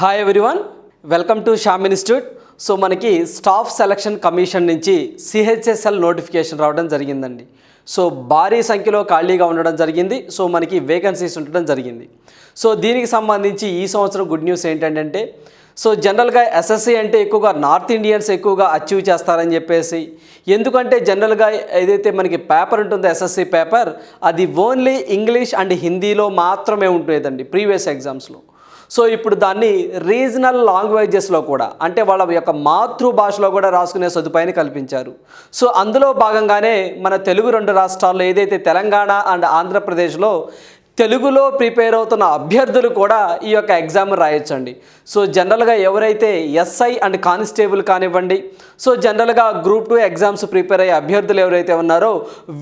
Hi everyone welcome to Sham institute so మనకి staff selection commission నుంచి CHSL notification రావడం జరిగిందండి. సో భారీ సంఖ్యలో ఖాళీగా ఉండడం జరిగింది. సో మనకి వేకెన్సీస్ ఉండడం జరిగింది. సో దీనికి సంబంధించి ఈ సంవత్సరం గుడ్ న్యూస్ ఏంటంటే సో జనరల్గా ఎస్ఎస్సి అంటే ఎక్కువగా నార్త్ ఇండియన్స్ ఎక్కువగా అచీవ్ చేస్తారని చెప్పేసి ఎందుకంటే జనరల్గా ఏదైతే మనకి పేపర్ ఉంటుందో ఎస్ఎస్సి పేపర్ అది ఓన్లీ ఇంగ్లీష్ అండ్ హిందీలో మాత్రమే ఉండేదండి ప్రీవియస్ ఎగ్జామ్స్లో సో ఇప్పుడు దాన్ని రీజనల్ లాంగ్వేజెస్లో కూడా అంటే వాళ్ళ యొక్క మాతృభాషలో కూడా రాసుకునే సదుపాయాన్ని కల్పించారు. సో అందులో భాగంగానే మన తెలుగు రెండు రాష్ట్రాల్లో ఏదైతే తెలంగాణ అండ్ ఆంధ్రప్రదేశ్లో తెలుగులో ప్రిపేర్ అవుతున్న అభ్యర్థులు కూడా ఈ యొక్క ఎగ్జామ్ రాయొచ్చండి. సో జనరల్గా ఎవరైతే ఎస్ఐ అండ్ కానిస్టేబుల్ కానివ్వండి సో జనరల్గా గ్రూప్ టూ ఎగ్జామ్స్ ప్రిపేర్ అయ్యే అభ్యర్థులు ఎవరైతే ఉన్నారో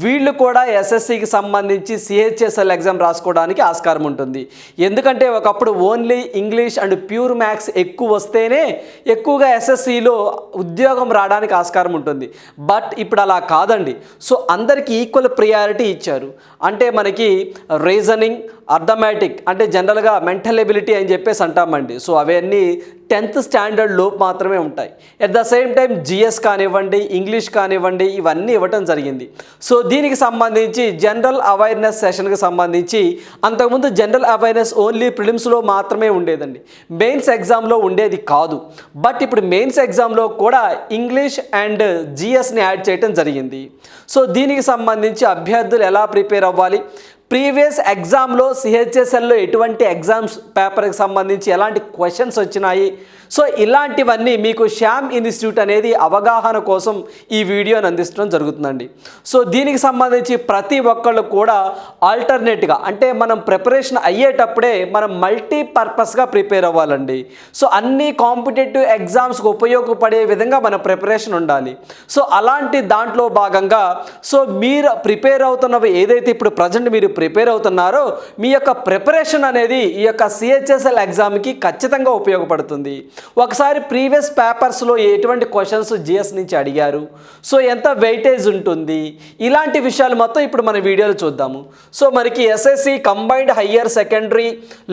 వీళ్ళు కూడా ఎస్ఎస్సికి సంబంధించి సిహెచ్ఎస్ఎల్ ఎగ్జామ్ రాసుకోవడానికి ఆస్కారం ఉంటుంది. ఎందుకంటే ఒకప్పుడు only English and pure maths ఎక్కువ వస్తేనే ఎక్కువగా ఎస్ఎస్సిలో ఉద్యోగం రావడానికి ఆస్కారం ఉంటుంది. బట్ ఇప్పుడు అలా కాదండి. సో అందరికీ ఈక్వల్ ప్రియారిటీ ఇచ్చారు. అంటే మనకి రీజనింగ్ అర్థమాటిక్ అంటే జనరల్గా మెంటల్ ఎబిలిటీ అని చెప్పేసి అంటామండి. సో అవన్నీ టెన్త్ స్టాండర్డ్ లోపు మాత్రమే ఉంటాయి. At the same time GS కానివ్వండి ఇంగ్లీష్ కానివ్వండి ఇవన్నీ ఇవ్వటం జరిగింది. సో దీనికి సంబంధించి జనరల్ అవేర్నెస్ సెషన్కి సంబంధించి అంతకుముందు జనరల్ అవేర్నెస్ ఓన్లీ ప్రిలిమ్స్లో మాత్రమే ఉండేదండి. మెయిన్స్ ఎగ్జామ్లో ఉండేది కాదు. బట్ ఇప్పుడు మెయిన్స్ ఎగ్జామ్లో కూడా ఇంగ్లీష్ అండ్ జిఎస్ని యాడ్ చేయటం జరిగింది. సో దీనికి సంబంధించి అభ్యర్థులు ఎలా ప్రిపేర్ అవ్వాలి? ప్రీవియస్ ఎగ్జామ్లో సిహెచ్ఎస్ఎల్లో ఎటువంటి ఎగ్జామ్స్ పేపర్కి సంబంధించి ఎలాంటి క్వశ్చన్స్ వచ్చినాయి? సో ఇలాంటివన్నీ మీకు శ్యామ్ ఇన్స్టిట్యూట్ అనేది అవగాహన కోసం ఈ వీడియోని అందించడం జరుగుతుందండి. సో దీనికి సంబంధించి ప్రతి ఒక్కళ్ళు కూడా ఆల్టర్నేట్గా అంటే మనం ప్రిపరేషన్ అయ్యేటప్పుడే మనం మల్టీపర్పస్గా ప్రిపేర్ అవ్వాలండి. సో అన్ని కాంపిటేటివ్ ఎగ్జామ్స్కి ఉపయోగపడే విధంగా మన ప్రిపరేషన్ ఉండాలి. సో అలాంటి దాంట్లో భాగంగా సో మీరు ప్రిపేర్ అవుతున్నవి ఏదైతే ఇప్పుడు ప్రజెంట్ మీరు ప్రిపేర్ అవుతున్నారో మీ యొక్క ప్రిపరేషన్ అనేది ఈ యొక్క సిహెచ్ఎస్ఎల్ ఎగ్జామ్కి ఖచ్చితంగా ఉపయోగపడుతుంది. ఒకసారి ప్రీవియస్ పేపర్స్లో ఎటువంటి క్వశ్చన్స్ జిఎస్ నుంచి అడిగారు. సో ఎంత వెయిటేజ్ ఉంటుంది? ఇలాంటి విషయాలు మొత్తం ఇప్పుడు మన వీడియోలో చూద్దాము. సో మనకి SSC combined higher secondary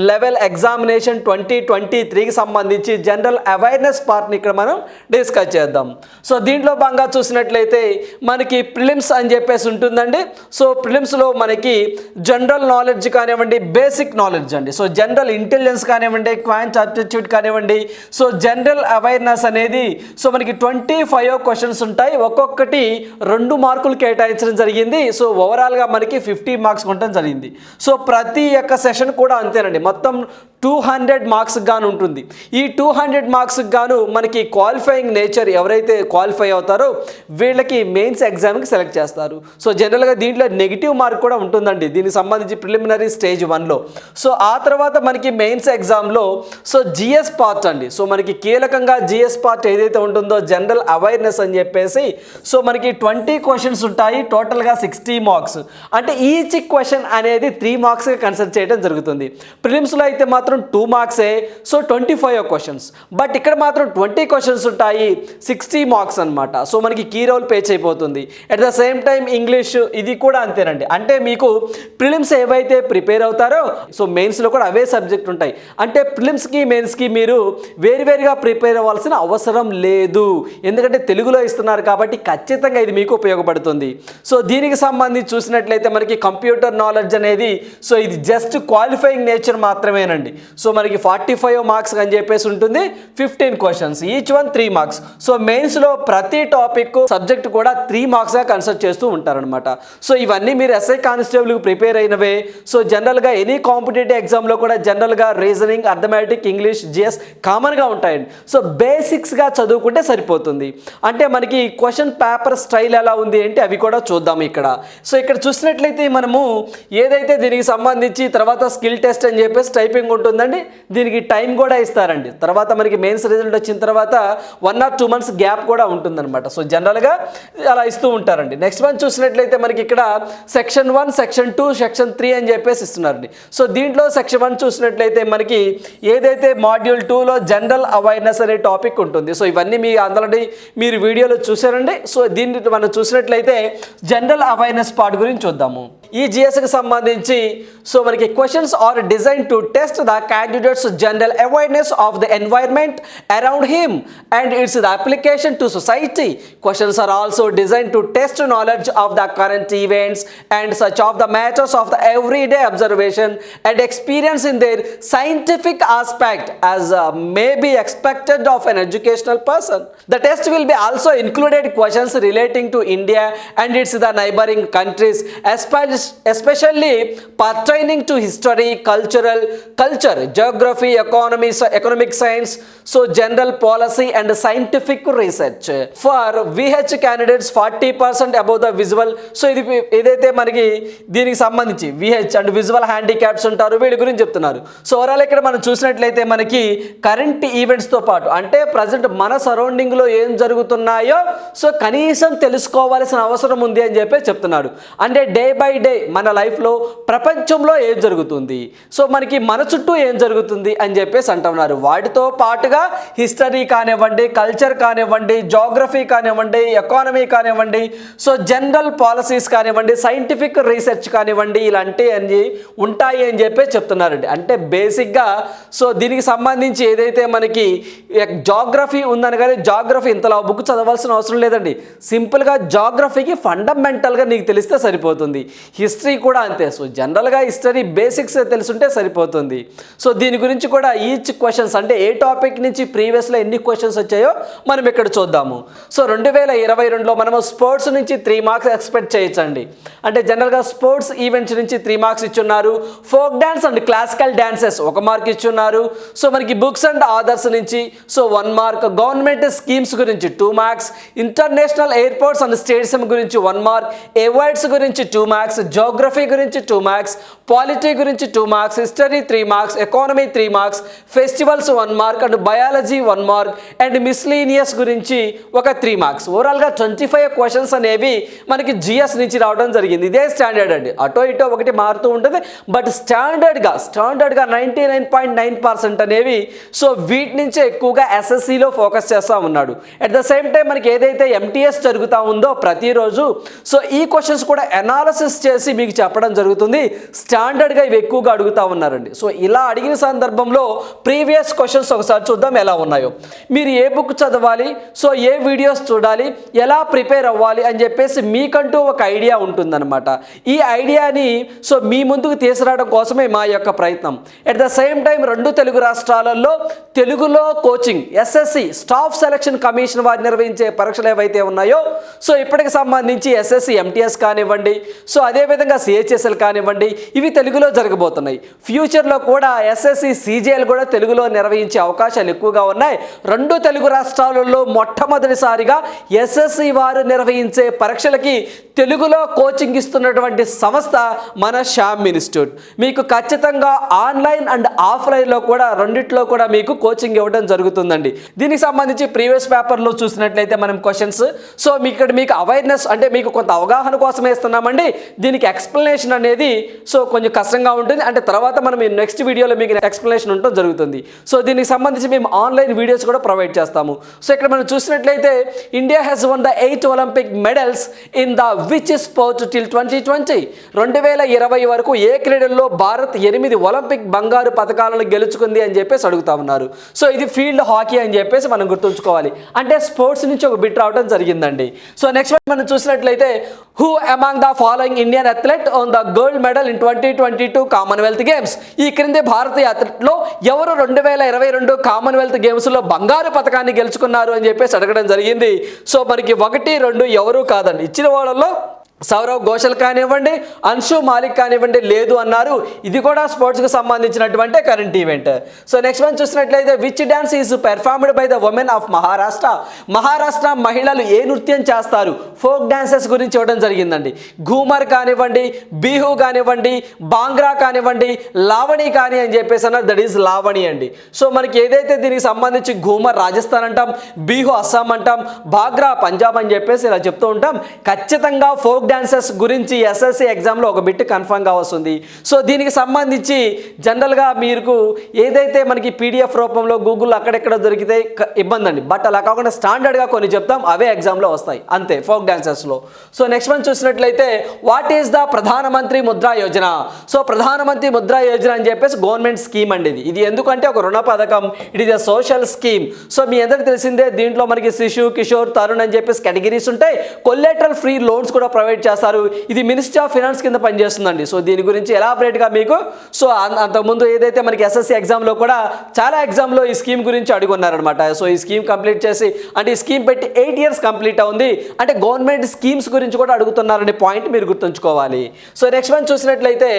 level examination twenty twenty త్రీకి సంబంధించి జనరల్ అవేర్నెస్ పార్ట్ని ఇక్కడ మనం డిస్కస్ చేద్దాం. సో దీంట్లో భాగంగా చూసినట్లయితే మనకి ప్రిలిమ్స్ అని చెప్పేసి ఉంటుందండి. సో ప్రిలిమ్స్లో మనకి జనరల్ నాలెడ్జ్ కానివ్వండి బేసిక్ నాలెడ్జ్ అండి. సో జనరల్ ఇంటెలిజెన్స్ కానివ్వండి క్వాంట్ ఆప్టిట్యూడ్ కానివ్వండి సో జనరల్ అవేర్నెస్ అనేది సో మనకి ట్వంటీ ఫైవ్ క్వశ్చన్స్ ఉంటాయి. ఒక్కొక్కటి రెండు మార్కులు కేటాయించడం జరిగింది. సో ఓవరాల్గా మనకి ఫిఫ్టీ మార్క్స్ ఉండటం జరిగింది. సో ప్రతి యొక్క సెషన్ కూడా అంతేనండి. మొత్తం టూ హండ్రెడ్ మార్క్స్ గాను ఉంటుంది. ఈ టూ హండ్రెడ్ మార్క్స్ గాను మనకి క్వాలిఫైయింగ్ నేచర్ ఎవరైతే క్వాలిఫై అవుతారో వీళ్ళకి మెయిన్స్ ఎగ్జామ్కి సెలెక్ట్ చేస్తారు. సో జనరల్గా దీంట్లో నెగిటివ్ మార్క్ కూడా ఉంటుందండి. దీనికి సంబంధించి ప్రిలిమినరీ స్టేజ్ వన్లో సో ఆ తర్వాత మనకి మెయిన్స్ ఎగ్జామ్లో సో జిఎస్ పార్ట్ అండి. సో మనకి కీలకంగా జిఎస్ పార్ట్ ఏదైతే ఉంటుందో జనరల్ అవేర్నెస్ అని చెప్పేసి సో మనకి ట్వంటీ క్వశ్చన్స్ ఉంటాయి టోటల్గా సిక్స్టీ మార్క్స్ అంటే ఈచ్ క్వశ్చన్ అనేది త్రీ మార్క్స్గా కన్సిడర్ చేయడం జరుగుతుంది. ప్రిలిమ్స్లో అయితే మాత్రం two మార్క్సే so twenty five questions but ఇక్కడ మాత్రం ట్వంటీ క్వశ్చన్స్ ఉంటాయి సిక్స్టీ మార్క్స్ అనమాట సో మనకి కీ రోల్ పేచ్ అయిపోతుంది at the same time English ఇది కూడా అంతేనండి. అంటే మీకు ప్రిలిమ్స్ ఏవైతే ప్రిపేర్ అవుతారో సో మెయిన్స్లో కూడా అవే సబ్జెక్ట్ ఉంటాయి. అంటే ప్రిలిమ్స్కి మెయిన్స్కి మీరు వేరువేరుగా ప్రిపేర్ అవ్వాల్సిన అవసరం లేదు. ఎందుకంటే తెలుగులో ఇస్తున్నారు కాబట్టి ఖచ్చితంగా ఇది మీకు ఉపయోగపడుతుంది. సో దీనికి సంబంధించి చూసినట్లయితే మనకి కంప్యూటర్ నాలెడ్జ్ అనేది సో ఇది జస్ట్ క్వాలిఫైయింగ్ నేచర్ మాత్రమేనండి. సో మనకి ఫార్టీ ఫైవ్ మార్క్స్ అని చెప్పేసి ఉంటుంది fifteen questions each one three marks. So మెయిన్స్లో ప్రతి టాపిక్ సబ్జెక్ట్ కూడా త్రీ మార్క్స్గా కన్సిడర్ చేస్తూ ఉంటారనమాట సో ఇవన్నీ మీరు ఎస్ఐ కానిస్టేబుల్కి ప్రిపేర్ అయినవే సో జనరల్గా ఎనీ కాంపిటేటివ్ ఎగ్జామ్లో కూడా జనరల్గా రీజనింగ్ అర్థమెటిక్ ఇంగ్లీష్ జిఎస్ కామన్గా ఉంటాయండి. సో బేసిక్స్గా చదువుకుంటే సరిపోతుంది. అంటే మనకి క్వశ్చన్ పేపర్ స్టైల్ ఎలా ఉంది ఏంటి అవి కూడా చూద్దాం ఇక్కడ. సో ఇక్కడ చూసినట్లయితే మనము ఏదైతే దీనికి సంబంధించి తర్వాత స్కిల్ టెస్ట్ అని చెప్పేసి టైపింగ్ ఉంటుందండి దీనికి టైం కూడా ఇస్తారండి. తర్వాత మనకి మెయిన్స్ రిజల్ట్ వచ్చిన తర్వాత one or two months gap కూడా ఉంటుందన్నమాట. సో జనరల్గా అలా ఇస్తూ ఉంటారండి. నెక్స్ట్ వన్ చూసినట్లయితే మనకి ఇక్కడ section one section two section three అని చెప్పేసి ఇస్తున్నారండి. సో దీంట్లో సెక్షన్ వన్ చూసినట్లయితే మనకి ఏదైతే మాడ్యూల్ టూలో జనరల్ అవేర్నెస్ అనే టాపిక్ ఉంటుంది. సో ఇవన్నీ మీ ఆల్రెడీ మీరు వీడియోలో చూసారండి సో దీన్ని మనం చూసినట్లయితే జనరల్ అవేర్నెస్ పార్ట్ గురించి చూద్దాము. ఈ జిఎస్కి సంబంధించి సో మనకి questions are design to test the candidates general awareness of the environment around him and its the application to society questions are also design to test knowledge of the current events and such of the matters of the everyday observation and experience in their scientific aspect as uh, may be expected of an educational person. The test will be also included questions relating to India and its the neighboring countries, espe- especially pertaining to history cultural culture geography economy economic science so general policy and scientific research for VH candidates forty percent above the visual so ఇది ఏదైతే మనకి దీనికి సంబంధించి VH and visual handicaps ఉంటారు వీడి గురించి చెప్తున్నారు. So overall ఇక్కడ మనం చూసినట్లయితే మనకి కరెంట్ ఈవెంట్స్తో పాటు అంటే ప్రజెంట్ మన సరౌండింగ్లో ఏం జరుగుతున్నాయో సో కనీసం తెలుసుకోవాల్సిన అవసరం ఉంది అని చెప్పి చెప్తున్నాడు. అంటే డే బై డే మన లైఫ్లో ప్రపంచంలో ఏం జరుగుతుంది? సో మనకి మన చుట్టూ ఏం జరుగుతుంది అని చెప్పేసి అంటున్నారు. వాటితో పాటుగా హిస్టరీ కానివ్వండి కల్చర్ కానివ్వండి జాగ్రఫీ కానివ్వండి ఎకానమీ కానివ్వండి సో జనరల్ పాలసీస్ కానివ్వండి సైంటిఫిక్ రీసెర్చ్ కానివ్వండి ఇలాంటి అని ఉంటాయి అని చెప్పి చెప్తున్నారండి. అంటే బేసిక్గా సో దీనికి సంబంధించి ఏదైతే మనకి జాగ్రఫీ ఉందని కానీ జాగ్రఫీ ఇంతలా బుక్ చదవాల్సిన అవసరం లేదండి. సింపుల్గా జాగ్రఫీకి ఫండమెంటల్గా నీకు తెలిస్తే సరిపోతుంది. హిస్టరీ కూడా అంతే. సో జనరల్గా హిస్టరీ బేసిక్స్ తెలుసుంటే సరిపోతుంది. సో దీని గురించి కూడా ఈచ్ క్వశ్చన్స్ అంటే ఏ టాపిక్ నుంచి ప్రీవియస్లో ఎన్ని క్వశ్చన్స్ వచ్చాయో మనం ఇక్కడ చూద్దాము. సో రెండు వేల ఇరవై రెండులో మనము స్పోర్ట్స్ నుంచి త్రీ మార్క్స్ ఎక్స్పెక్ట్ చేయొచ్చండి. అంటే జనరల్గా స్పోర్ట్స్ ఈవెంట్స్ నుంచి త్రీ మార్క్స్ ఇచ్చున్నారు. Folk dance and classical dances ఒక మార్క్ ఇచ్చున్నారు. సో మనకి బుక్స్ అండ్ ఆదర్స్ నుంచి so one mark. Government schemes గురించి two marks. International airports and stadium గురించి వన్ మార్క్. అవార్డ్స్ గురించి టూ మార్క్స్. జోగ్రఫీ గురించి టూ మార్క్స్ పాలిటీ గురించి two marks history three marks economy three marks festivals one mark and biology one mark and miscellaneous గురించి ఒక three marks ఓవరాల్గా twenty five questions అనేవి మనకి GS నుంచి రావడం జరిగింది. ఇదే స్టాండర్డ్ అండి. అటో ఇటో ఒకటి మారుతూ ఉంటుంది. బట్ స్టాండర్డ్గా స్టాండర్డ్గా ninety nine point nine percent అనేవి సో వీటి నుంచే ఎక్కువగా ఎస్ఎస్సిలో ఫోకస్ చేస్తూ ఉన్నాడు. అట్ ద సేమ్ టైం మనకి ఏదైతే ఎంటీఎస్ జరుగుతూ ఉందో ప్రతిరోజు సో ఈ క్వశ్చన్స్ కూడా అనాలసిస్ చేసి మీకు చెప్పడం జరుగుతుంది. స్టాండర్డ్గా ఇవి ఎక్కువగా అడుగుతూ ఉన్నారండి. సో ఇలా అడిగిన సందర్భంలో ప్రీవియస్ క్వశ్చన్స్ ఒకసారి చూద్దాం ఎలా ఉన్నాయో. మీరు ఏ బుక్ చదవాలి? సో ఏ వీడియోస్ చూడాలి? ఎలా ప్రిపేర్ అవ్వాలి? అని చెప్పేసి మీకంటూ ఒక ఐడియా ఉంటుందన్నమాట. ఈ ఐడియాని సో మీ ముందుకు తీసుకురావడం కోసమే మా యొక్క ప్రయత్నం. ఎట్ ద సేమ్ టైం రెండు తెలుగు రాష్ట్రాలలో తెలుగులో coaching SSC staff selection commission వారు నిర్వహించే పరీక్షలు ఏవైతే ఉన్నాయో సో ఇప్పటికి సంబంధించి ఎస్ఎస్సి ఎంటీఎస్ కానివ్వండి. సో అదే అదేవిధంగా సిహెచ్ఎస్ఎల్ కానివ్వండి ఇవి తెలుగులో జరగబోతున్నాయి. ఫ్యూచర్లో కూడా ఎస్ఎస్సి సీజీఎల్ కూడా తెలుగులో నిర్వహించే అవకాశాలు ఎక్కువగా ఉన్నాయి. రెండు తెలుగు రాష్ట్రాలలో మొట్టమొదటిసారిగా ఎస్ఎస్సి వారు నిర్వహించే పరీక్షలకి తెలుగులో కోచింగ్ ఇస్తున్నటువంటి సంస్థ మన శ్యామ్ ఇన్స్టిట్యూట్ మీకు ఖచ్చితంగా ఆన్లైన్ అండ్ ఆఫ్లైన్లో కూడా రెండిట్లో కూడా మీకు కోచింగ్ ఇవ్వడం జరుగుతుందండి. దీనికి సంబంధించి ప్రీవియస్ పేపర్లో చూసినట్లయితే మనం క్వశ్చన్స్ సో మీకు ఇక్కడ మీకు అవేర్నెస్ అంటే మీకు కొంత అవగాహన కోసం ఇస్తున్నామండి. దీనికి ఎక్స్ప్లెనేషన్ అనేది సో కొంచెం కష్టంగా ఉంటుంది. అంటే తర్వాత మనం నెక్స్ట్ వీడియోలో మీకు ఎక్స్ప్లెనేషన్ ఉండటం జరుగుతుంది. సో దీనికి సంబంధించి మేము ఆన్లైన్ వీడియోస్ కూడా ప్రొవైడ్ చేస్తాము. సో ఇక్కడ మనం చూసినట్లయితే India has won the eight Olympic medals in the which sport till twenty twenty రెండు వేల ఇరవై వరకు ఏ క్రీడల్లో భారత్ ఎనిమిది ఒలింపిక్ బంగారు పథకాలను గెలుచుకుంది అని చెప్పేసి అడుగుతా ఉన్నారు. సో ఇది ఫీల్డ్ హాకీ అని చెప్పేసి మనం గుర్తుంచుకోవాలి. అంటే స్పోర్ట్స్ నుంచి ఒక బిట్ రావడం జరిగిందండి. సో నెక్స్ట్ మనం చూసినట్లయితే who among the following Indian athlete won the gold medal in twenty twenty two Commonwealth Games ఈ క్రింది భారతీయ అథ్లెట్లో ఎవరు రెండు వేల ఇరవై రెండు కామన్వెల్త్ గేమ్స్లో బంగారు పథకాన్ని గెలుచుకున్నారు అని చెప్పేసి అడగడం జరిగింది. సో మనకి ఒకటి రెండు ఎవరు కాదండి. ఇచ్చిన వాళ్ళలో సౌరవ్ ఘోషల్ కానివ్వండి అన్షు మాలిక్ కానివ్వండి లేదు అన్నారు. ఇది కూడా స్పోర్ట్స్కి సంబంధించినటువంటి current event so next one చూసినట్లయితే which dance is performed by the women of Maharashtra Maharashtra మహిళలు ఏ నృత్యం చేస్తారు? ఫోక్ డాన్సెస్ గురించి ఇవ్వడం జరిగిందండి. ఘూమర్ కానివ్వండి బీహు కానివ్వండి బాంగ్రా కానివ్వండి లావణి కానీ అని చెప్పేసి అన్నారు. దట్ ఈజ్ లావణి అండి. సో మనకి ఏదైతే దీనికి సంబంధించి ఘూమర్ రాజస్థాన్ అంటాం బీహు అస్సాం అంటాం బాగ్రా పంజాబ్ అని చెప్పేసి ఇలా చెప్తూ ఉంటాం. ఖచ్చితంగా ఫోక్ ఫోక్ డాన్సర్స్ గురించి ఎస్ఎస్సి ఎగ్జామ్లో ఒక బిట్ కన్ఫర్మ్గా వస్తుంది సో దీనికి సంబంధించి జనరల్గా మీకు ఏదైతే మనకి పీడిఎఫ్ రూపంలో గూగుల్ అక్కడెక్కడ దొరికితే ఇబ్బంది అండి బట్ అలా కాకుండా స్టాండర్డ్గా కొన్ని చెప్తాం అవే ఎగ్జామ్లో వస్తాయి. అంతే ఫోక్ డాన్సెస్లో సో నెక్స్ట్ వన్ చూసినట్లయితే what is the Pradhan Mantri Mudra Yojana so ప్రధానమంత్రి ముద్రా యోజన అని చెప్పేసి గవర్నమెంట్ స్కీమ్ అండి ఇది. ఇది ఎందుకంటే ఒక రుణ పథకం it is a social scheme so మీ అందరికి తెలిసిందే దీంట్లో మనకి శిశు కిషోర్ తరుణ్ అని చెప్పేసి కేటగిరీస్ ఉంటాయి. కొల్లెటరల్ ఫ్రీ లోన్స్ కూడా ప్రొవైడ్ చేస్తారు. ఇది మినిస్ట్రీ ఆఫ్ ఫినాన్స్ కింద పనిచేస్తుందండి. సో దీని గురించి ఎలాబరేట్గా మీకు సో అంతకుముందు ఏదైతే మనకి ఎస్ఎస్సి ఎగ్జామ్లో కూడా చాలా ఎగ్జామ్లో ఈ స్కీమ్ గురించి అడుగున్నారనమాట సో ఈ స్కీమ్ కంప్లీట్ చేసి అంటే ఈ స్కీమ్ పెట్టి ఎయిట్ ఇయర్స్ కంప్లీట్ అవుంది. అంటే గవర్నమెంట్ స్కీమ్స్ గురించి కూడా అడుగుతున్నారనే పాయింట్ మీరు గుర్తుంచుకోవాలి. సో నెక్స్ట్ వన్ చూసినట్లయితే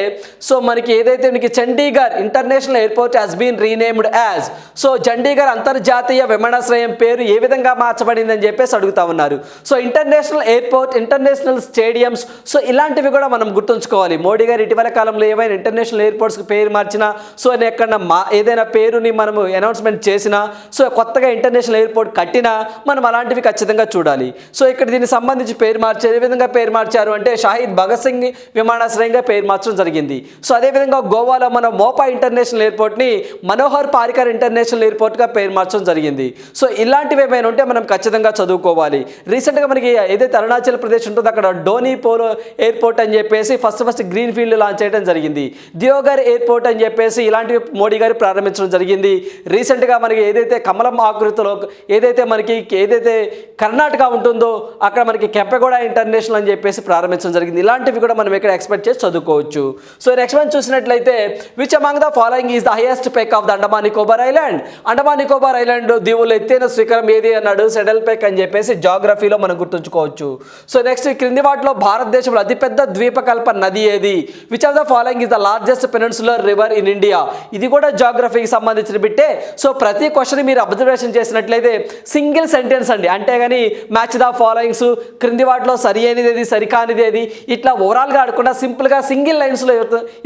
సో మనకి ఏదైతే మనకి Chandigarh international airport has been renamed as so Chandigarh అంతర్జాతీయ విమానాశ్రయం పేరు ఏ విధంగా మార్చబడింది అని చెప్పేసి అడుగుతా ఉన్నారు. So international airport international stadiums so ఇలాంటివి కూడా మనం గుర్తుంచుకోవాలి. మోడీ గారు ఇటీవల కాలంలో ఏవైనా ఇంటర్నేషనల్ ఎయిర్పోర్ట్స్కి పేరు మార్చినా సో ఎక్కడ మా ఏదైనా పేరుని మనము అనౌన్స్మెంట్ చేసినా సో కొత్తగా ఇంటర్నేషనల్ ఎయిర్పోర్ట్ కట్టినా మనం అలాంటివి ఖచ్చితంగా చూడాలి. సో ఇక్కడ దీనికి సంబంధించి పేరు మార్చారు. ఏ విధంగా పేరు మార్చారు అంటే షాహిద్ భగత్ సింగ్ విమానాశ్రయంగా పేరు మార్చడం జరిగింది. సో అదేవిధంగా గోవాలో మన మోపా ఇంటర్నేషనల్ ఎయిర్పోర్ట్ని మనోహర్ పారికర్ ఇంటర్నేషనల్ ఎయిర్పోర్ట్గా పేరు మార్చడం జరిగింది. సో ఇలాంటివి ఏమైనా ఉంటే మనం ఖచ్చితంగా చదువుకోవాలి. రీసెంట్గా మనకి ఏదైతే అరుణాచల్ ప్రదేశ్ ఉంటుందో అక్కడ డోనీ పోలో ఎయిర్పోర్ట్ అని చెప్పేసి first first green field launch చేయడం జరిగింది. దియోగర్ ఎయిర్పోర్ట్ అని చెప్పేసి ఇలాంటివి మోడీ గారు ప్రారంభించడం జరిగింది. రీసెంట్గా మనకి ఏదైతే కమలం ఆకృతిలో ఏదైతే మనకి ఏదైతే కర్ణాటక ఉంటుందో అక్కడ మనకి కెంపెగౌడ ఇంటర్నేషనల్ అని చెప్పేసి ప్రారంభించడం జరిగింది. ఇలాంటివి కూడా మనం ఇక్కడ ఎక్స్పెక్ట్ చేసి చదువుకోవచ్చు. సో నెక్స్ట్ వన్ చూసినట్లయితే which among the following is the highest peak of the Andaman Nicobar island Andaman Nicobar island దీవులు ఎత్తైన శిఖరం ఏది అన్నాడు? సెడల్ పెక్ అని చెప్పేసి జాగ్రఫీలో మనం గుర్తుంచుకోవచ్చు. సో నెక్స్ట్ క్రింది వాటిలో భారతదేశంలో అతిపెద్ద ద్వీపకల్ప నది ఏది? Which of the following is the largest peninsular river in India ఇది కూడా జాగ్రఫీకి సంబంధించిన బిట్టే. సో ప్రతి క్వశ్చన్ మీరు అబ్జర్వేషన్ చేసినట్లయితే సింగిల్ సెంటెన్స్ అండి. అంటే కానీ మ్యాచ్ ద ఫాలోయింగ్స్ క్రింది వాటిలో సరి అయినది ఏది సరికానిది ఏది ఇట్లా ఓవరాల్గా ఆడకుండా సింపుల్గా సింగిల్ లైన్స్లో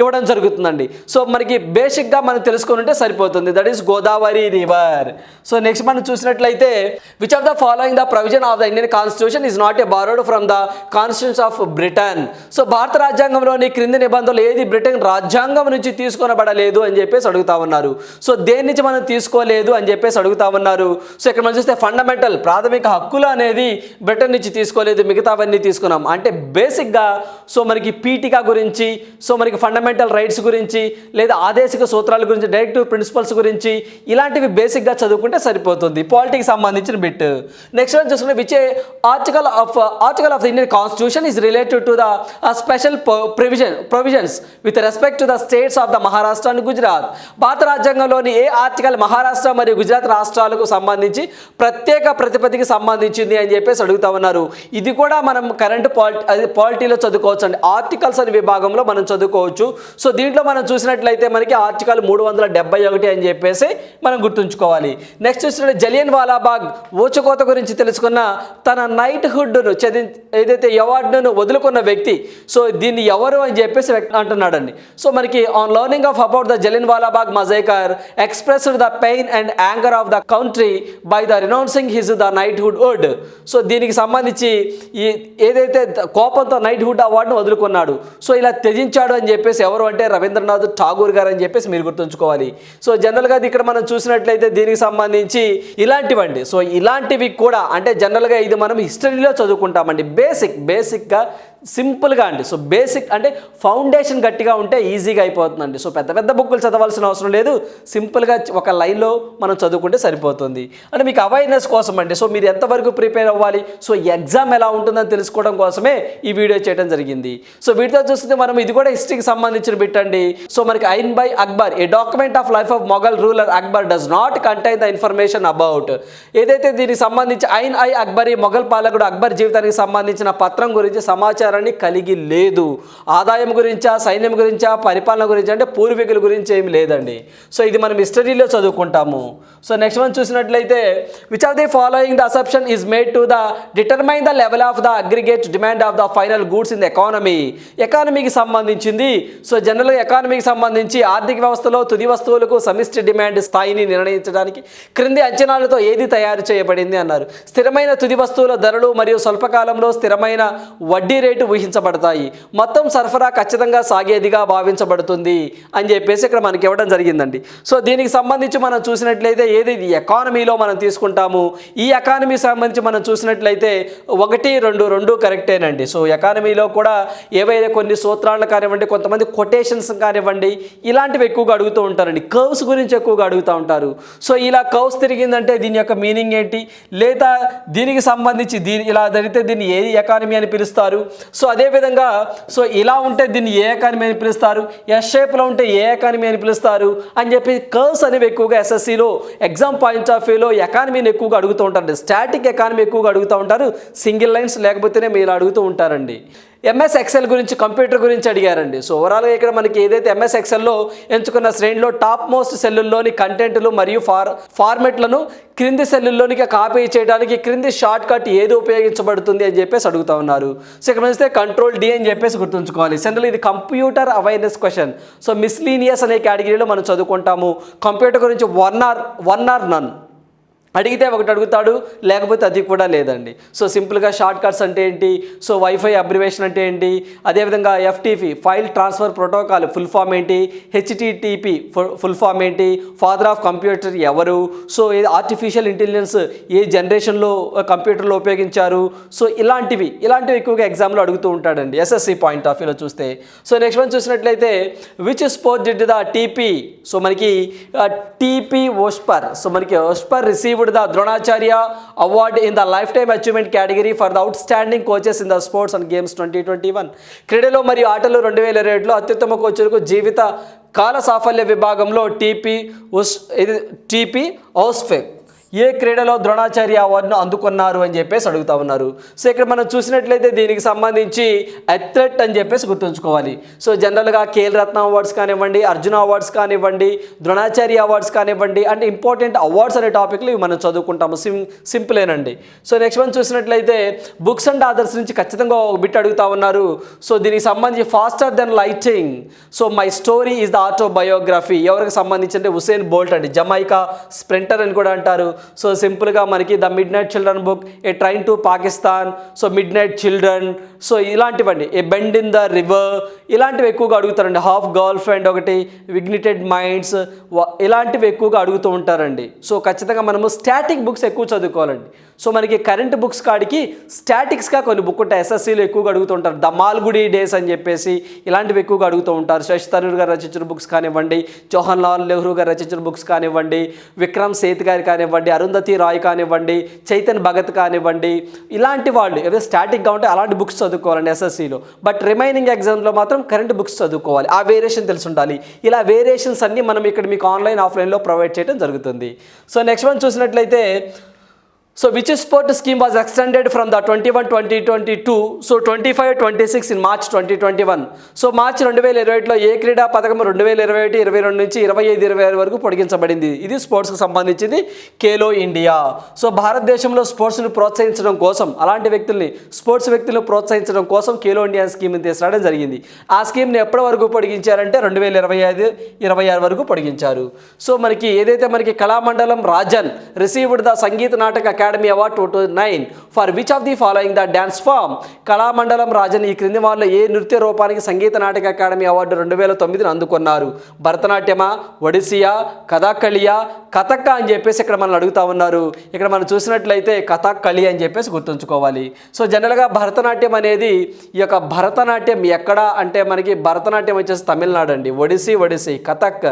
ఇవ్వడం జరుగుతుందండి. సో మనకి బేసిక్గా మనం తెలుసుకుని ఉంటే సరిపోతుంది. That is Godavari river so next మనం చూసినట్లయితే which of the following the provision of the Indian constitution is not a borrowed from the constitutions of Britain so భారత రాజ్యాంగంలోని క్రింది నిబంధనలు ఏది? బ్రిటన్ రాజ్యాంగం నుంచి తీసుకొనబడలేదు అని చెప్పేసి అడుగుతా ఉన్నారు. సో దేని నుంచి మనం తీసుకోలేదు అని చెప్పేసి అడుగుతా ఉన్నారు? సో ఇక్కడ మనం చూస్తే ఫండమెంటల్ ప్రాథమిక హక్కులు అనేది బ్రిటన్ నుంచి తీసుకోలేదు మిగతావన్నీ తీసుకున్నాం. అంటే బేసిక్గా సో మనకి పీఠిక గురించి సో మనకి ఫండమెంటల్ రైట్స్ గురించి లేదా ఆదేశిక సూత్రాల గురించి డైరెక్టివ్ ప్రిన్సిపల్స్ గురించి ఇలాంటివి బేసిక్గా చదువుకుంటే సరిపోతుంది. పాలిటిక్స్ సంబంధించిన బిట్ నెక్స్ట్ చూసుకుంటే which article of article of the Indian constitution is related to the special provision provisions with respect to the states of the Maharashtra and Gujarat భారత రాజ్యాంగంలోని ఏ ఆర్టికల్ మహారాష్ట్ర మరియు గుజరాత్ రాష్ట్రాలకు సంబంధించి ప్రత్యేక ప్రతిపత్తికి సంబంధించింది అని చెప్పేసి అడుగుతా ఉన్నారు. ఇది కూడా మనం కరెంట్ పాలిటీ అది పాలిటీలో చదువుకోవచ్చు అండి. ఆర్టికల్స్ అనే విభాగంలో మనం చదువుకోవచ్చు. సో దీంట్లో మనం చూసినట్లయితే మనకి ఆర్టికల్ మూడు వందల డెబ్బై ఒకటి అని చెప్పేసి మనం గుర్తుంచుకోవాలి. నెక్స్ట్ చూసినట్టు జలియన్ వాలాబాగ్ ఊచకోత గురించి తెలుసుకున్న తన నైట్ హుడ్ను చదివి ఏదైతే ఆజ్ఞను వదులుకున్న వ్యక్తి. సో దీన్ని ఎవరు అని చెప్పేసి అంటున్నాడండి. సో మనకి on learning of about the Jallian Walabagh massacre expressed the pain and anger of the country by the renouncing his the knighthood word so దీనికి సంబంధించి ఈ ఏదైతే కోపంతో నైట్ హుడ్ అవార్డును వదులుకున్నాడు సో ఇలా త్యజించాడు అని చెప్పేసి ఎవరు అంటే రవీంద్రనాథ్ ఠాగూర్ గారు అని చెప్పేసి మీరు గుర్తుంచుకోవాలి. సో జనరల్గా ఇక్కడ మనం చూసినట్లయితే దీనికి సంబంధించి ఇలాంటివండి. సో ఇలాంటివి కూడా అంటే జనరల్గా ఇది మనం హిస్టరీలో చదువుకుంటామండి. బేసిక్ బేసిక్గా సింపుల్గా అండి. సో బేసిక్ అంటే ఫౌండేషన్ గట్టిగా ఉంటే ఈజీగా అయిపోతుందండి. సో పెద్ద పెద్ద బుక్కులు చదవాల్సిన అవసరం లేదు. సింపుల్గా ఒక లైన్లో మనం చదువుకుంటే సరిపోతుంది. అంటే మీకు అవేర్నెస్ కోసం అండి. సో మీరు ఎంతవరకు ప్రిపేర్ అవ్వాలి? సో ఎగ్జామ్ ఎలా ఉంటుందని తెలుసుకోవడం కోసమే ఈ వీడియో చేయడం జరిగింది. సో వీటితో చూస్తే మనం ఇది కూడా హిస్టరీకి సంబంధించిన బిట్ అండి. సో మనకి Ain by Akbar a document of life of Mughal ruler Akbar does not contain the information about. ఏదైతే దీనికి సంబంధించి ఐన్ ఐ అక్బర్ ఈ మొఘల్ పాలకుడు అక్బర్ జీవితానికి సంబంధించిన పత్రం గురించి సమాచారం సమాచారాన్ని కలిగి లేదు. ఆదాయం గురించా సైన్యం గురించా పరిపాలన గురించి అంటే పూర్వీకుల గురించి ఏమి లేదండి. సో ఇది మనం హిస్టరీలో చదువుకుంటాము. సో నెక్స్ట్ మనం చూసినట్లయితే which are the following the assumption is made to the determine the level of the aggregate demand of the final goods in the economy ఎకానమీకి సంబంధించింది. సో జనరల్గా ఎకానమీకి సంబంధించి ఆర్థిక వ్యవస్థలో తుది వస్తువులకు సమిష్టి డిమాండ్ స్థాయిని నిర్ణయించడానికి క్రింది అంచనాలతో ఏది తయారు చేయబడింది అన్నారు. స్థిరమైన తుది వస్తువుల ధరలు మరియు స్వల్పకాలంలో స్థిరమైన వడ్డీ రేటు రేటు ఊహించబడతాయి. మొత్తం సరఫరా ఖచ్చితంగా సాగేదిగా భావించబడుతుంది అని చెప్పేసి ఇక్కడ మనకి ఇవ్వడం జరిగిందండి. సో దీనికి సంబంధించి మనం చూసినట్లయితే ఏది ఇది? ఎకానమీలో మనం తీసుకుంటాము. ఈ ఎకానమీ సంబంధించి మనం చూసినట్లయితే ఒకటి రెండు రెండు కరెక్టేనండి. సో ఎకానమీలో కూడా ఏవైనా కొన్ని సూత్రాలను కానివ్వండి కొంతమంది కొటేషన్స్ కానివ్వండి ఇలాంటివి ఎక్కువగా అడుగుతూ ఉంటారండి. కర్వ్స్ గురించి ఎక్కువగా అడుగుతూ ఉంటారు. సో ఇలా కర్వ్స్ తిరిగిందంటే దీని యొక్క మీనింగ్ ఏంటి? లేదా దీనికి సంబంధించి దీని ఇలా జరిగితే దీన్ని ఏ ఎకానమీ అని పిలుస్తారు? సో అదేవిధంగా సో ఇలా ఉంటే దీన్ని ఏ ఎకానమీ అని పిలుస్తారు? ఎస్ షేప్లో ఉంటే ఏ ఎకానమీ అని పిలుస్తారు? అని చెప్పి కర్వ్స్ అనేవి ఎక్కువగా ఎస్ఎస్సిలో ఎగ్జామ్ పాయింట్ ఆఫ్ వ్యూలో ఎకానమీని ఎక్కువగా అడుగుతూ ఉంటారు స్టాటిక్ ఎకానమీ ఎక్కువగా అడుగుతూ ఉంటారు. సింగిల్ లైన్స్ లేకపోతేనే మీరు అడుగుతూ ఉంటారండి. ఎంఎస్ ఎక్సెల్ గురించి కంప్యూటర్ గురించి అడిగారండి. సో ఓవరాల్గా ఇక్కడ మనకి ఏదైతే ఎంఎస్ ఎక్సెల్లో ఎంచుకున్న శ్రేణిలో టాప్ మోస్ట్ సెల్లుల్లోని కంటెంట్లు మరియు ఫార్ ఫార్మెట్లను క్రింది సెల్లుల్లోనికి కాపీ చేయడానికి క్రింది షార్ట్ కట్ ఏది ఉపయోగించబడుతుంది అని చెప్పేసి అడుగుతా ఉన్నారు. సో ఇక్కడ చూస్తే కంట్రోల్ డి అని చెప్పేసి గుర్తుంచుకోవాలి. సెంట్రల్ ఇది computer awareness question so miscellaneous అనే కేటగిరీలో మనం చదువుకుంటాము. కంప్యూటర్ గురించి one or one or none అడిగితే ఒకటి అడుగుతాడు లేకపోతే అది కూడా లేదండి. సో సింపుల్గా షార్ట్ కట్స్ అంటే ఏంటి? సో వైఫై అబ్రివేషన్ అంటే ఏంటి? అదేవిధంగా FTP file transfer protocol full form ఏంటి? హెచ్టిటిపి ఫుల్ ఫామ్ ఏంటి? ఫాదర్ ఆఫ్ కంప్యూటర్ ఎవరు? సో ఇది ఆర్టిఫిషియల్ ఇంటెలిజెన్స్ ఏ జనరేషన్లో కంప్యూటర్లో ఉపయోగించారు? సో ఇలాంటివి ఇలాంటివి ఎక్కువగా ఎగ్జామ్లో అడుగుతూ ఉంటాడండి ఎస్ఎస్సి పాయింట్ ఆఫ్ వ్యూలో చూస్తే. సో నెక్స్ట్ వన్ చూసినట్లయితే which sport did the TP so మనకి టీపీ ఓస్పర్ సో మనకి Ouseph received the Dronacharya award in the life time achievement category for the outstanding coaches in the sports and games twenty twenty one. క్రీడలు మరియు ఆటలు రెండు వేల ఇరవై ఏడులో అత్యుత్తమ కోచ్లకు జీవిత కాల సాఫల్య విభాగంలో టీపీ ఉస్ ఇది టీపీ ఔస్ఫెక్ ఏ క్రీడలో ద్రోణాచార్య అవార్డును అందుకున్నారు అని చెప్పేసి అడుగుతా ఉన్నారు. సో ఇక్కడ మనం చూసినట్లయితే దీనికి సంబంధించి అథ్లెట్ అని చెప్పేసి గుర్తుంచుకోవాలి. సో జనరల్గా కేల్ రత్న అవార్డ్స్ కానివ్వండి అర్జున అవార్డ్స్ కానివ్వండి ద్రోణాచార్య అవార్డ్స్ కానివ్వండి అంటే ఇంపార్టెంట్ అవార్డ్స్ అనే టాపిక్లు ఇవి మనం చదువుకుంటాము. సిం సింపులేనండి సో నెక్స్ట్ మనం చూసినట్లయితే బుక్స్ అండ్ ఆథర్స్ నుంచి ఖచ్చితంగా ఒక బిట్ అడుగుతా ఉన్నారు. సో దీనికి సంబంధించి faster than lighting. So my story is the autobiography ఎవరికి సంబంధించి అంటే హుసేన్ బోల్ట్ అండి. జమైకా స్ప్రింటర్ అని కూడా అంటారు. సో సింపుల్గా మనకి the midnight children book a train to Pakistan so midnight children so ఇలాంటివండి a bend in the river ఇలాంటివి ఎక్కువగా అడుగుతారండి. హాఫ్ గర్ల్ ఫ్రెండ్ ఒకటి విగ్నిటెడ్ మైండ్స్ ఇలాంటివి ఎక్కువగా అడుగుతూ ఉంటారండి. సో ఖచ్చితంగా మనము స్టాటిక్ బుక్స్ ఎక్కువ చదువుకోవాలండి. సో మనకి కరెంట్ బుక్స్ కాడికి స్టాటిక్స్గా కొన్ని బుక్ ఉంటాయి. ఎస్ఎస్సీలు ఎక్కువగా అడుగుతూ ఉంటారు. ద మాల్గుడి డేస్ అని చెప్పేసి ఇలాంటివి ఎక్కువగా అడుగుతూ ఉంటారు. శశి తరూర్ గారు రచించిన బుక్స్ కానివ్వండి జవహర్ లాల్ నెహ్రూ గారు రచించిన బుక్స్ కానివ్వండి విక్రమ్ సేత్ గారు కానివ్వండి అరుంధతి రాయ్ కానివ్వండి చైతన్ భగత్ కానివ్వండి ఇలాంటి వాళ్ళు ఏదో స్టాటిక్గా ఉంటే అలాంటి బుక్స్ చదువుకోవాలండి ఎస్ఎస్సీలో బట్ రిమైనింగ్ ఎగ్జామ్లో మాత్రం కరెంట్ బుక్స్ చదువుకోవాలి. ఆ వేరియేషన్ తెలిసి ఉండాలి ఇలా వేరియేషన్స్ అన్నీ మనం ఇక్కడ మీకు ఆన్లైన్ ఆఫ్లైన్లో ప్రొవైడ్ చేయడం జరుగుతుంది. సో నెక్స్ట్ వన్ చూసినట్లయితే so which sport scheme was extended from the twenty one twenty twenty two so twenty five twenty six in March twenty twenty one so March రెండు వేల ఇరవై ఒకటిలో ఏ క్రీడా పథకం రెండు వేల ఇరవై ఒకటి ఇరవై రెండు నుంచి ఇరవై ఐదు ఇరవై ఆరు వరకు పొడిగించబడింది. ఇది స్పోర్ట్స్కి సంబంధించింది కేలో ఇండియా. సో భారతదేశంలో స్పోర్ట్స్ని ప్రోత్సహించడం కోసం అలాంటి వ్యక్తుల్ని స్పోర్ట్స్ వ్యక్తులను ప్రోత్సహించడం కోసం కేలో ఇండియా స్కీమ్ని తీసుకురావడం జరిగింది. ఆ స్కీమ్ని ఎప్పటి వరకు పొడిగించారంటే రెండు వేల ఇరవై ఐదు ఇరవై ఆరు వరకు పొడిగించారు. సో మనకి ఏదైతే మనకి Kalamandalam Rajan received the Sangeet Natak academy award two two nine for which of the following the dance form Kalamandalam Rajan ఈ క్రింది వాళ్ళ ఏ నృత్య రూపానికి సంగీత నాటక అకాడమీ అవార్డు రెండు వేల తొమ్మిదిని అందుకున్నారు? భరతనాట్యమా ఒడిసియా కథాకళియా కథక్క అని చెప్పేసి ఇక్కడ మనం అడుగుతా ఉన్నారు. ఇక్కడ మనం చూసినట్లయితే కథాకళి అని చెప్పేసి గుర్తుంచుకోవాలి. సో జనరల్గా భరతనాట్యం అనేది ఈ యొక్క భరతనాట్యం ఎక్కడ? అంటే మనకి భరతనాట్యం వచ్చేసి తమిళనాడు అండి. ఒడిసి ఒడిసి కథక్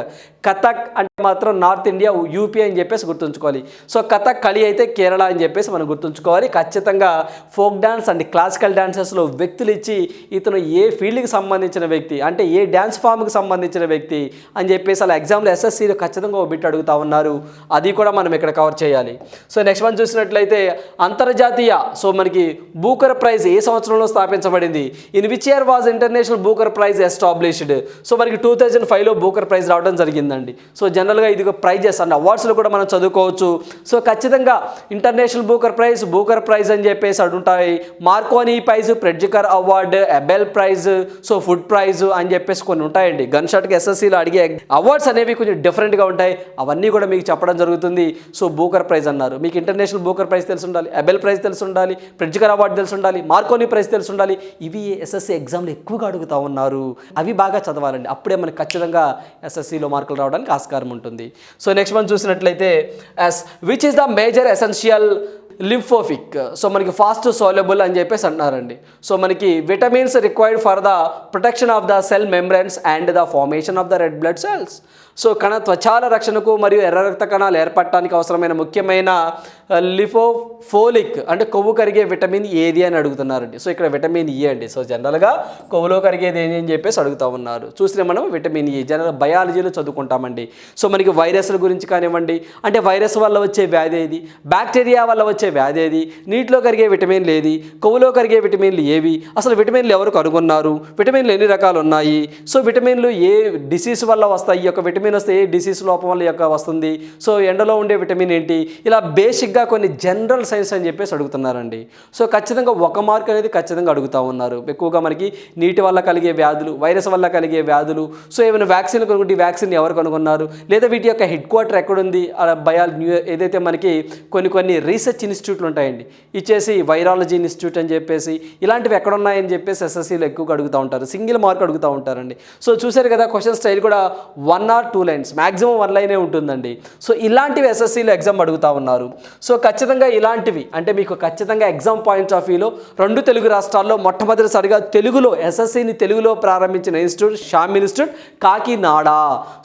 కథక్ అంటే మాత్రం నార్త్ ఇండియా యూపీ అని చెప్పేసి గుర్తుంచుకోవాలి. సో కథక్ కళి అయితే కేరళ అని చెప్పేసి మనం గుర్తుంచుకోవాలి. ఖచ్చితంగా ఫోక్ డాన్స్ అండ్ క్లాసికల్ డాన్సెస్లో వ్యక్తులు ఇచ్చి ఇతను ఏ ఫీల్డ్కి సంబంధించిన వ్యక్తి అంటే ఏ డ్యాన్స్ ఫామ్కి సంబంధించిన వ్యక్తి అని చెప్పేసి అలా ఎగ్జామ్లో ఎస్ఎస్సీలో ఖచ్చితంగా ఓ బిట్ అడుగుతా ఉన్నారు. అది కూడా మనం ఇక్కడ కవర్ చేయాలి. సో నెక్స్ట్ వన్ చూసినట్లయితే అంతర్జాతీయ సో మనకి బూకర్ ప్రైజ్ ఏ సంవత్సరంలో స్థాపించబడింది? In which year was International Booker Prize established? So మనకి టూ థౌజండ్ ఫైవ్లో బూకర్ ప్రైజ్ రావడం జరిగిందండి. సో జనరల్గా ఇది ప్రైజెస్ అండ్. అవార్డ్స్లో కూడా మనం చదువుకోవచ్చు. సో ఖచ్చితంగా international Booker prize Booker prize అని చెప్పేసి అడుంటాయి. Marconi prize Pritzker award Abel prize so food prize అని చెప్పేసి కొన్ని ఉంటాయండి. గన్ షాట్కి ఎస్ఎస్సీలో అడిగే అవార్డ్స్ అనేవి కొంచెం డిఫరెంట్గా ఉంటాయి. అవన్నీ కూడా మీకు చెప్పడం జరుగుతుంది. సో బూకర్ ప్రైజ్ అన్నారు. మీకు ఇంటర్నేషనల్ బూకర్ ప్రైజ్ తెలిసి ఉండాలి ఎబెల్ ప్రైజ్ తెలిసి ఉండాలి ప్రెడ్జికర్ అవార్డు తెలిసి ఉండాలి మార్కోనీ ప్రైజ్ తెలిసి ఉండాలి. ఇవి ఎస్ఎస్సీ ఎగ్జామ్లు ఎక్కువగా అడుగుతూ ఉన్నారు. అవి బాగా చదవాలండి. అప్పుడే మనకి ఖచ్చితంగా ఎస్ఎస్సీలో మార్కులు రావడానికి ఆస్కారం ఉంటుంది. సో నెక్స్ట్ మనం చూసినట్లయితే S which is the major essential lipophilic so మనకి ఫాస్ట్ సోలబుల్ అని చెప్పేసి అంటున్నారండి. సో మనకి vitamins required for the protection of the cell membranes and the formation of the red blood cells so కణ త్వచాల రక్షణకు మరియు ఎర్ర రక్త కణాలు ఏర్పడటానికి అవసరమైన ముఖ్యమైన లిఫోఫోలిక్ అంటే కొవ్వు కరిగే విటమిన్ ఏది అని అడుగుతున్నారండి. సో ఇక్కడ విటమిన్ ఈ అండి. సో జనరల్గా కొవ్వులో కరిగేది ఏంటి అని చెప్పేసి అడుగుతూ ఉన్నారు. చూసిన మనం విటమిన్ ఈ జనరల్ బయాలజీలో చదువుకుంటామండి. సో మనకి వైరస్ల గురించి కానివ్వండి అంటే వైరస్ వల్ల వచ్చే వ్యాధి ఏది? బ్యాక్టీరియా వల్ల వచ్చే వ్యాధి ఏది? నీటిలో కరిగే విటమిన్లు ఏది కొవ్వులో కరిగే విటమిన్లు ఏవి? అసలు విటమిన్లు ఎవరు కనుగొన్నారు? విటమిన్లు ఎన్ని రకాలు ఉన్నాయి? సో విటమిన్లు ఏ డిసీజ్ వల్ల వస్తాయి? ఈ యొక్క విటమిన్ వస్తే ఏ డిసీజ్ లోపం వల్ల యొక్క వస్తుంది? సో ఎండలో ఉండే విటమిన్ ఏంటి? ఇలా బేసిక్గా కొన్ని జనరల్ సైన్స్ అని చెప్పేసి అడుగుతున్నారండి. సో ఖచ్చితంగా ఒక మార్క్ అనేది ఖచ్చితంగా అడుగుతూ ఉన్నారు. ఎక్కువగా మనకి నీటి వల్ల కలిగే వ్యాధులు వైరస్ వల్ల కలిగే వ్యాధులు సో ఏమైనా వ్యాక్సిన్ కొనుక్కుంటే వ్యాక్సిన్ ఎవరు కనుగొన్నారు లేదా వీటి యొక్క హెడ్ క్వార్టర్ ఎక్కడుంది? బయాల్ న్యూ ఏదైతే మనకి కొన్ని కొన్ని రీసెర్చ్ ఇన్స్టిట్యూట్లు ఉంటాయండి. ఇచ్చేసి వైరాలజీ ఇన్స్టిట్యూట్ అని చెప్పేసి ఇలాంటివి ఎక్కడ ఉన్నాయని చెప్పేసి ఎస్ఎస్సీలో ఎక్కువగా అడుగుతూ ఉంటారు. సింగిల్ మార్క్ అడుగుతూ ఉంటారండి. సో చూశారు కదా క్వశ్చన్ స్టైల్ కూడా one or two two lines. Maximum one లైనే ఉంటుందండి. సో ఇలాంటివి ఎస్ఎస్సీలో ఎగ్జామ్ అడుగుతూ ఉన్నారు. సో ఖచ్చితంగా ఇలాంటివి అంటే మీకు ఖచ్చితంగా ఎగ్జామ్ పాయింట్ ఆఫ్ వ్యూలో రెండు తెలుగు రాష్ట్రాల్లో మొట్టమొదటిసారిగా తెలుగులో ఎస్ఎస్సీని తెలుగులో ప్రారంభించిన institute Sham institute Kakinada.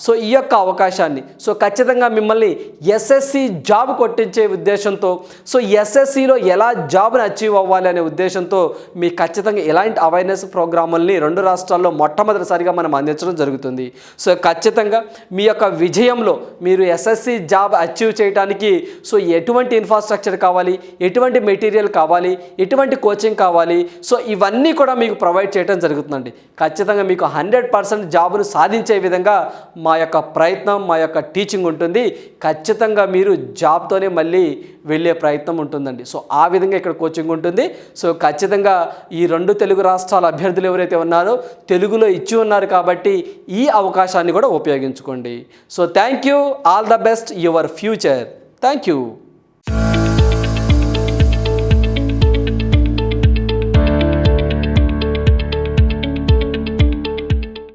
So ఈ యొక్క అవకాశాన్ని సో ఖచ్చితంగా మిమ్మల్ని ఎస్ఎస్సి జాబ్ కొట్టించే ఉద్దేశంతో సో ఎస్ఎస్సిలో ఎలా జాబ్ని అచీవ్ అవ్వాలి అనే ఉద్దేశంతో మీ ఖచ్చితంగా ఇలాంటి అవేర్నెస్ ప్రోగ్రాముల్ని రెండు రాష్ట్రాల్లో మొట్టమొదటిసారిగా మనం అందించడం జరుగుతుంది. సో ఖచ్చితంగా మీ యొక్క విజయంలో మీరు ఎస్ఎస్సి జాబ్ అచీవ్ చేయడానికి సో ఎటువంటి ఇన్ఫ్రాస్ట్రక్చర్ కావాలి ఎటువంటి మెటీరియల్ కావాలి ఎటువంటి కోచింగ్ కావాలి సో ఇవన్నీ కూడా మీకు ప్రొవైడ్ చేయడం జరుగుతుందండి. ఖచ్చితంగా మీకు హండ్రెడ్ పర్సెంట్ జాబును సాధించే విధంగా మా యొక్క ప్రయత్నం మా యొక్క టీచింగ్ ఉంటుంది. ఖచ్చితంగా మీరు జాబ్తోనే మళ్ళీ వెళ్ళే ప్రయత్నం ఉంటుందండి. సో ఆ విధంగా ఇక్కడ కోచింగ్ ఉంటుంది. సో ఖచ్చితంగా ఈ రెండు తెలుగు రాష్ట్రాల అభ్యర్థులు ఎవరైతే ఉన్నారో తెలుగులో ఇచ్చి ఉన్నారు కాబట్టి ఈ అవకాశాన్ని కూడా ఉపయోగించుకోండి so thank you all the best your future thank you